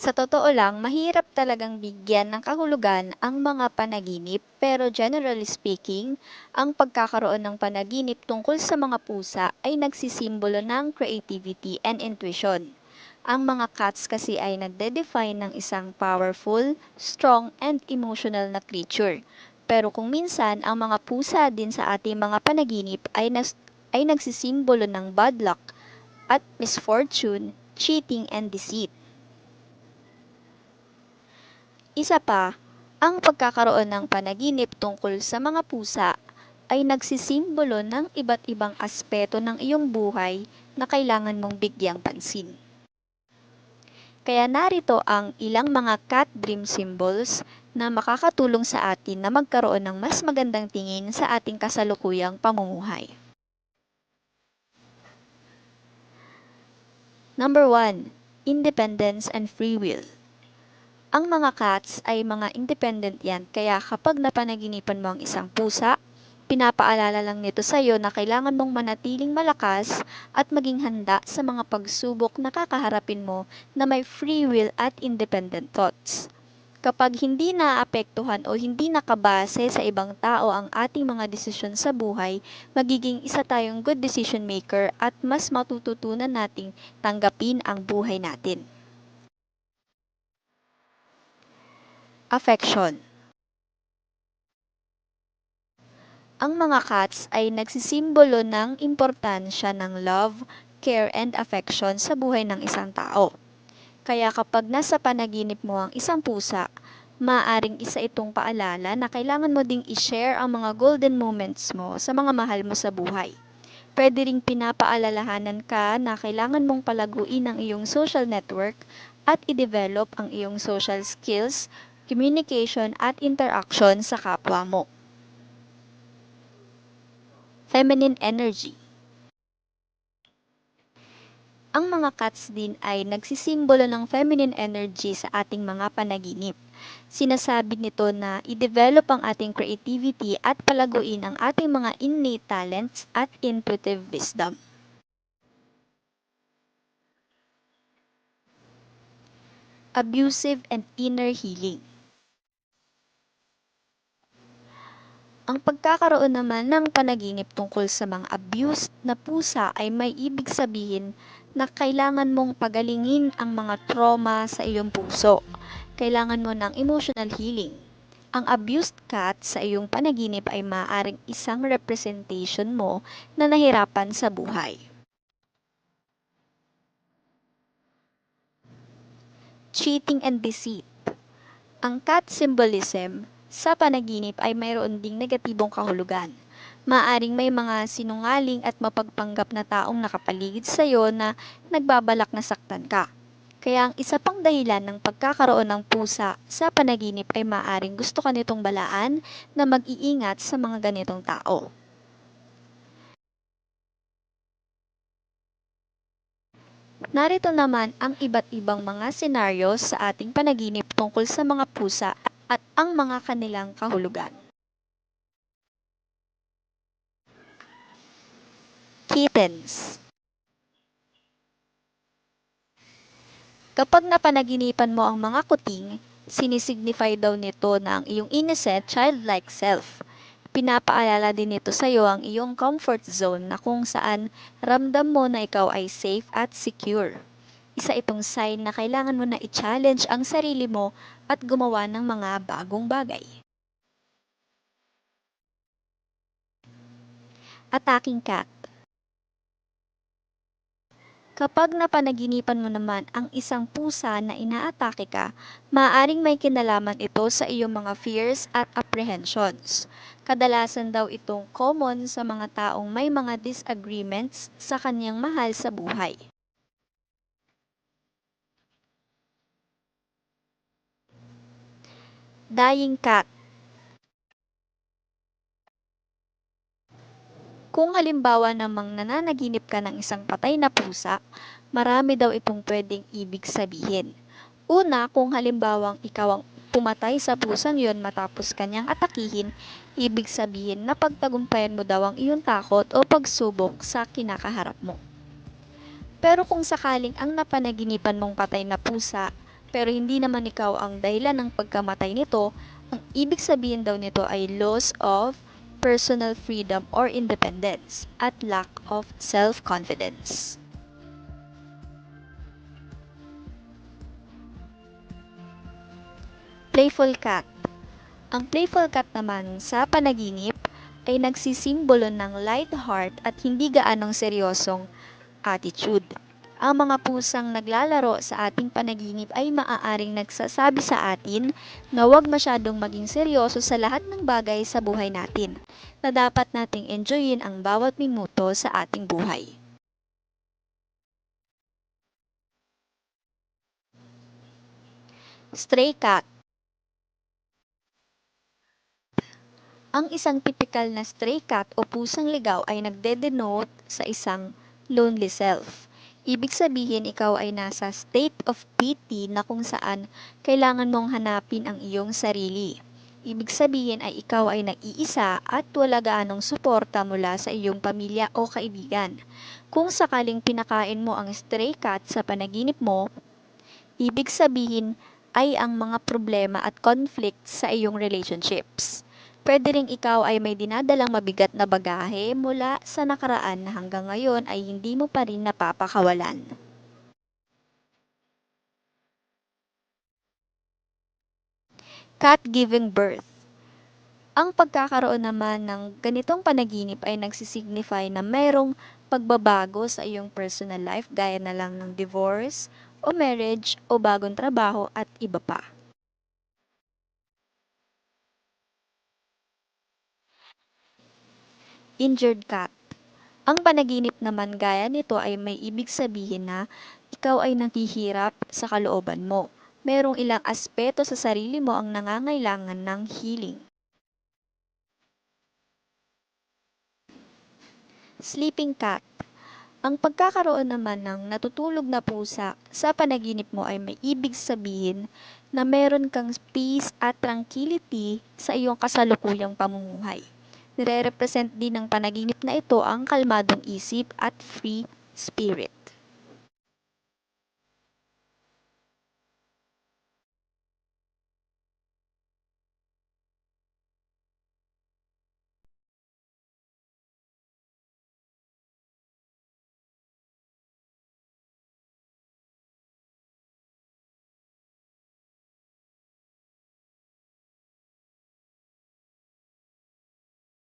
Sa totoo lang, mahirap talagang bigyan ng kahulugan ang mga panaginip pero generally speaking, ang pagkakaroon ng panaginip tungkol sa mga pusa ay nagsisimbolo ng creativity and intuition. Ang mga cats kasi ay nagde-define ng isang powerful, strong, and emotional na creature. Pero kung minsan, ang mga pusa din sa ating mga panaginip ay, nas- ay nagsisimbolo ng bad luck at misfortune, cheating, and deceit. Isa pa, ang pagkakaroon ng panaginip tungkol sa mga pusa ay nagsisimbolo ng iba't ibang aspeto ng iyong buhay na kailangan mong bigyang pansin. Kaya narito ang ilang mga cat dream symbols na makakatulong sa atin na magkaroon ng mas magandang tingin sa ating kasalukuyang pamumuhay. Number 1. Independence and free will. Ang mga cats ay mga independent yan, kaya kapag napanaginipan mo ang isang pusa, pinapaalala lang nito sa iyo na kailangan mong manatiling malakas at maging handa sa mga pagsubok na kakaharapin mo na may free will at independent thoughts. Kapag hindi naapektuhan o hindi nakabase sa ibang tao ang ating mga desisyon sa buhay, magiging isa tayong good decision maker at mas matututunan nating tanggapin ang buhay natin. Affection Ang mga cats ay nagsisimbolo ng importansya ng love, care, and affection sa buhay ng isang tao. Kaya kapag nasa panaginip mo ang isang pusa, maaring isa itong paalala na kailangan mo ding i-share ang mga golden moments mo sa mga mahal mo sa buhay. Pwede ring pinapaalalahanan ka na kailangan mong palaguin ang iyong social network at i-develop ang iyong social skills communication at interaction sa kapwa mo. Feminine energy. Ang mga cats din ay nagsisimbolo ng feminine energy sa ating mga panaginip. Sinasabi nito na i-develop ang ating creativity at palaguin ang ating mga innate talents at intuitive wisdom. Abusive and inner healing. Ang pagkakaroon naman ng panaginip tungkol sa mga abused na pusa ay may ibig sabihin na kailangan mong pagalingin ang mga trauma sa iyong puso. Kailangan mo ng emotional healing. Ang abused cat sa iyong panaginip ay maaaring isang representation mo na nahirapan sa buhay. Cheating and deceit. Ang cat symbolism sa panaginip ay mayroon ding negatibong kahulugan. Maaring may mga sinungaling at mapagpanggap na taong nakapaligid sa iyo na nagbabalak na saktan ka. Kaya ang isa pang dahilan ng pagkakaroon ng pusa sa panaginip ay maaring gusto ka nitong balaan na mag-iingat sa mga ganitong tao. Narito naman ang iba't ibang mga senaryo sa ating panaginip tungkol sa mga pusa at ang mga kanilang kahulugan. Kittens Kapag napanaginipan mo ang mga kuting, sinisignify daw nito na ang iyong innocent, childlike self. Pinapaalala din nito sa iyo ang iyong comfort zone na kung saan ramdam mo na ikaw ay safe at secure. Isa itong sign na kailangan mo na i-challenge ang sarili mo at gumawa ng mga bagong bagay. Attacking cat Kapag napanaginipan mo naman ang isang pusa na inaatake ka, maaaring may kinalaman ito sa iyong mga fears at apprehensions. Kadalasan daw itong common sa mga taong may mga disagreements sa kanyang mahal sa buhay. Dying cat Kung halimbawa namang nananaginip ka ng isang patay na pusa, marami daw itong pwedeng ibig sabihin. Una, kung halimbawang ikaw ang pumatay sa pusang yon matapos kanyang atakihin, ibig sabihin na pagtagumpayan mo daw ang iyong takot o pagsubok sa kinakaharap mo. Pero kung sakaling ang napanaginipan mong patay na pusa pero hindi naman ikaw ang dahilan ng pagkamatay nito, ang ibig sabihin daw nito ay loss of personal freedom or independence at lack of self-confidence. Playful cat. Ang playful cat naman sa panaginip ay nagsisimbolo ng light heart at hindi gaanong seryosong attitude. Ang mga pusang naglalaro sa ating panaginip ay maaaring nagsasabi sa atin na huwag masyadong maging seryoso sa lahat ng bagay sa buhay natin, na dapat nating enjoyin ang bawat minuto sa ating buhay. Stray cat Ang isang typical na stray cat o pusang ligaw ay nagde-denote sa isang lonely self. Ibig sabihin ikaw ay nasa state of pity na kung saan kailangan mong hanapin ang iyong sarili. Ibig sabihin ay ikaw ay nag-iisa at wala gaanong suporta mula sa iyong pamilya o kaibigan. Kung sakaling pinakain mo ang stray cat sa panaginip mo, ibig sabihin ay ang mga problema at conflict sa iyong relationships. Pwede ring ikaw ay may dinadalang mabigat na bagahe mula sa nakaraan na hanggang ngayon ay hindi mo pa rin napapakawalan. Cat giving birth. Ang pagkakaroon naman ng ganitong panaginip ay nagsisignify na mayroong pagbabago sa iyong personal life gaya na lang ng divorce o marriage o bagong trabaho at iba pa. Injured cat. Ang panaginip naman gaya nito ay may ibig sabihin na ikaw ay naghihirap sa kalooban mo. Merong ilang aspeto sa sarili mo ang nangangailangan ng healing. Sleeping cat. Ang pagkakaroon naman ng natutulog na pusa sa panaginip mo ay may ibig sabihin na meron kang peace at tranquility sa iyong kasalukuyang pamumuhay. Nire-represent din ng panaginip na ito ang kalmadong isip at free spirit.